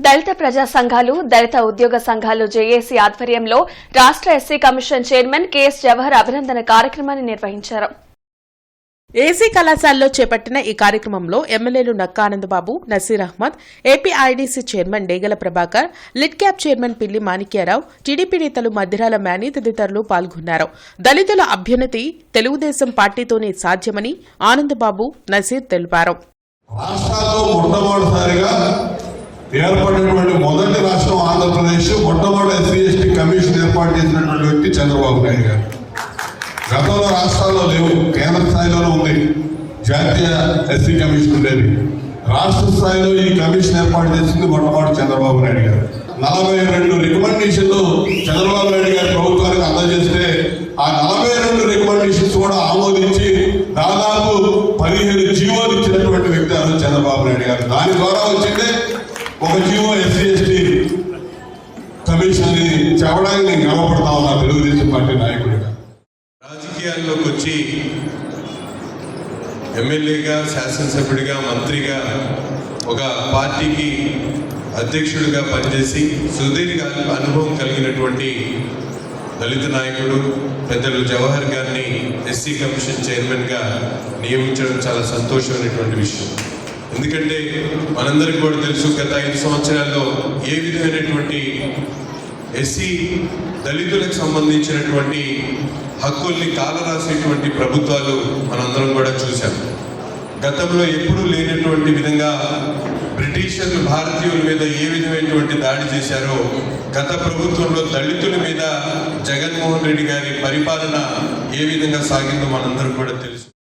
దళిత ప్రజా సంఘాలు దళిత ఉద్యోగ సంఘాలు జేఏసీ ఆధ్వర్యంలో రాష్ట్ర SC commission chairman K S అభినందన కార్యక్రమాన్ని నిర్వహించారు. ఏసీ కళాశాలలో చేపట్టిన ఈ కార్యక్రమంలో ఎమ్మెల్యేలు Nakka Anandababu Naseer Ahmed AP IDC chairman Degala Prabhakar LIDCAP chairman Pilli Manikyarao TDP నేతలు మధ్యరాల మేని తదితరులు పాల్గొన్నారు. దళితుల అభ్యున్నతి తెలుగుదేశం పార్టీతోనే సాధ్యమని ఆనందబాబు నసీర్ తెలిపారు. రాష్ట్రాల్లో మొట్టమొదటిసారిగా ఏర్పడినటువంటి మొదటి రాష్ట్రం ఆంధ్రప్రదేశ్ మొట్టమొదటి ఎస్సీ ఎస్టీ కమిషన్ ఏర్పాటు చేసినటువంటి వ్యక్తి చంద్రబాబు నాయుడు గారు. గతంలో రాష్ట్రాల్లో లేవు కేంద్ర స్థాయిలోనే ఉంది. జాతీయ ఎస్సీ కమిషన్ ఉండేది. రాష్ట్ర స్థాయిలో ఈ కమిషన్ ఏర్పాటు చేసింది మొట్టమొదటి చంద్రబాబు నాయుడు గారు. నలభై రెండు రికమెండేషన్లు చంద్రబాబు నాయుడు గారి ప్రభుత్వానికి అందజేస్తే ఆ నలభై రెండు రికమెండేషన్స్ కూడా ఆమోదించి దాదాపు పదిహేను జీవోలు ఇచ్చినటువంటి వ్యక్తి చంద్రబాబు నాయుడు గారు. దాని ద్వారా వచ్చిందే ఒక జీవో ఎస్సీ ఎస్టీ కమిషన్ చెప్పడానికి నేను గర్వపడతా ఉన్నా తెలుగుదేశం పార్టీ నాయకుడిగా. రాజకీయాల్లోకి వచ్చి ఎమ్మెల్యేగా శాసనసభ్యుడిగా మంత్రిగా ఒక పార్టీకి అధ్యక్షుడిగా పనిచేసి సుదీర్ఘ అనుభవం కలిగినటువంటి దళిత నాయకుడు పెద్దలు జవహర్ గారిని ఎస్సీ కమిషన్ చైర్మన్గా నియమించడం చాలా సంతోషమైనటువంటి విషయం. ఎందుకంటే మనందరికీ కూడా తెలుసు గత ఐదు సంవత్సరాల్లో ఏ విధమైనటువంటి ఎస్సీ దళితులకు సంబంధించినటువంటి హక్కుల్ని కాలరాసేటువంటి ప్రభుత్వాలు మనందరం కూడా చూశాం. గతంలో ఎప్పుడూ లేనటువంటి విధంగా బ్రిటిషర్లు భారతీయుల మీద ఏ విధమైనటువంటి దాడి చేశారో గత ప్రభుత్వంలో దళితుల మీద జగన్మోహన్ రెడ్డి గారి పరిపాలన ఏ విధంగా సాగిందో మనందరం కూడా తెలుసు.